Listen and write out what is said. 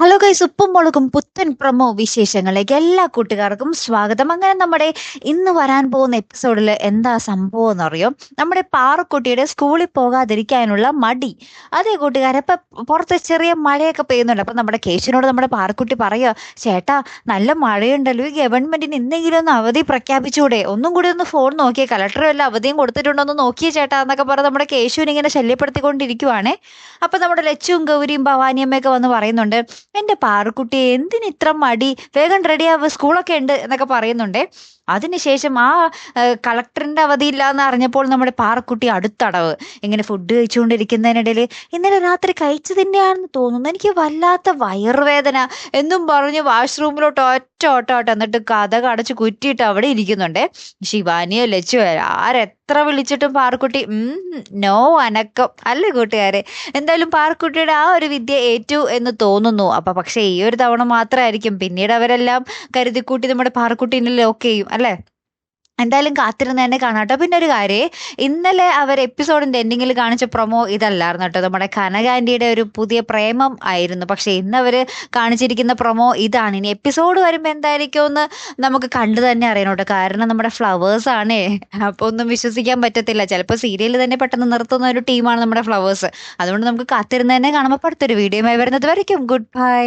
Hello guys ഉപ്പും മുളകും പുത്തൻ പ്രമോ വിശേഷങ്ങളിലേക്ക് എല്ലാ കൂട്ടുകാർക്കും സ്വാഗതം. അങ്ങനെ നമ്മുടെ ഇന്ന് വരാൻ പോകുന്ന എപ്പിസോഡിൽ എന്താ സംഭവം എന്ന് അറിയോ നമ്മുടെ പാറക്കുട്ടിയുടെ സ്കൂളിൽ പോകാതിരിക്കാനുള്ള മടി. അതേ കൂട്ടുകാരെ ഇപ്പൊ പുറത്ത് ചെറിയ മഴയൊക്കെ പെയ്യുന്നുണ്ട്. അപ്പൊ നമ്മുടെ കേശുവിനോട് നമ്മുടെ പാറക്കുട്ടി പറയുക ചേട്ടാ നല്ല മഴയുണ്ടല്ലോ. ഈ ഗവൺമെന്റിന് എന്തെങ്കിലും ഒന്ന് അവധി പ്രഖ്യാപിച്ചുകൂടെ ഒന്നും കൂടി ഒന്ന് ഫോൺ നോക്കിയേ. കലക്ടറും വല്ല അവധിയും കൊടുത്തിട്ടുണ്ടോ ഒന്ന് നോക്കിയേ ചേട്ടാ എന്നൊക്കെ പറഞ്ഞ് നമ്മുടെ കേശുവിനെ ഇങ്ങനെ ശല്യപ്പെടുത്തിക്കൊണ്ടിരിക്കുവാണേ. അപ്പൊ നമ്മുടെ ലച്ചുവും ഗൗരിയും ഭവാനിയമ്മയൊക്കെ വന്ന് പറയുന്നുണ്ട് എന്റെ പാറുക്കുട്ടി എന്തിന് ഇത്ര മടി? വേഗം റെഡിയാവ് സ്കൂളൊക്കെ ഉണ്ട് എന്നൊക്കെ പറയുന്നുണ്ടേ. അതിനുശേഷം ആ കളക്ടറിന്റെ അവധിയില്ല എന്ന് അറിഞ്ഞപ്പോൾ നമ്മുടെ പാറക്കുട്ടി അടുത്തടവ് ഇങ്ങനെ ഫുഡ് കഴിച്ചുകൊണ്ടിരിക്കുന്നതിനിടയിൽ ഇന്നലെ രാത്രി കഴിച്ചു തന്നെയാണെന്ന് തോന്നുന്നു. എനിക്ക് വല്ലാത്ത വയറുവേദന. എന്നും പറഞ്ഞ് വാഷ്റൂമിലോട്ട് ഒറ്റ ഓട്ടോട്ട് എന്നിട്ട് കഥ കടച്ച് കുറ്റിയിട്ട് അവിടെ ഇരിക്കുന്നുണ്ടേ. ശിവാനിയോ ലച്ചോ ആരെത്ര വിളിച്ചിട്ടും പാറക്കുട്ടി നോ അനക്കം. അല്ലേ കൂട്ടുകാരെ? എന്തായാലും പാറക്കുട്ടിയുടെ ആ ഒരു വിദ്യ ഏറ്റു എന്ന് തോന്നുന്നു. അപ്പൊ പക്ഷേ ഈ ഒരു തവണ മാത്രമായിരിക്കും. പിന്നീട് അവരെല്ലാം കരുതിക്കൂട്ടി നമ്മുടെ പാറക്കുട്ടീനെ ലോക്ക് ചെയ്യും. അല്ലേ? എന്തായാലും കാത്തിരുന്ന് തന്നെ കാണാം കേട്ടോ. പിന്നെ ഒരു കാര്യം ഇന്നലെ അവർ എപ്പിസോഡിന്റെ എൻഡിങ്ങിൽ കാണിച്ച പ്രൊമോ ഇതല്ലായിരുന്നു കേട്ടോ. നമ്മുടെ കനകാന്റിയുടെ ഒരു പുതിയ പ്രേമം ആയിരുന്നു. പക്ഷെ ഇന്ന് അവർ കാണിച്ചിരിക്കുന്ന പ്രൊമോ ഇതാണ്. ഇനി എപ്പിസോഡ് വരുമ്പോൾ എന്തായിരിക്കും എന്ന് നമുക്ക് കണ്ടു തന്നെ അറിയണം കേട്ടോ. കാരണം നമ്മുടെ ഫ്ലവേഴ്സ് ആണേ. അപ്പോൾ ഒന്നും വിശ്വസിക്കാൻ പറ്റത്തില്ല. ചിലപ്പോൾ സീരിയൽ തന്നെ പെട്ടെന്ന് നിർത്തുന്ന ഒരു ടീമാണ് നമ്മുടെ ഫ്ലവേഴ്സ് അതുകൊണ്ട് നമുക്ക് കാത്തിരുന്ന് തന്നെ കാണുമ്പോൾ അടുത്തൊരു വീഡിയോയുമായി വരുന്നത് വരയ്ക്കും. Good bye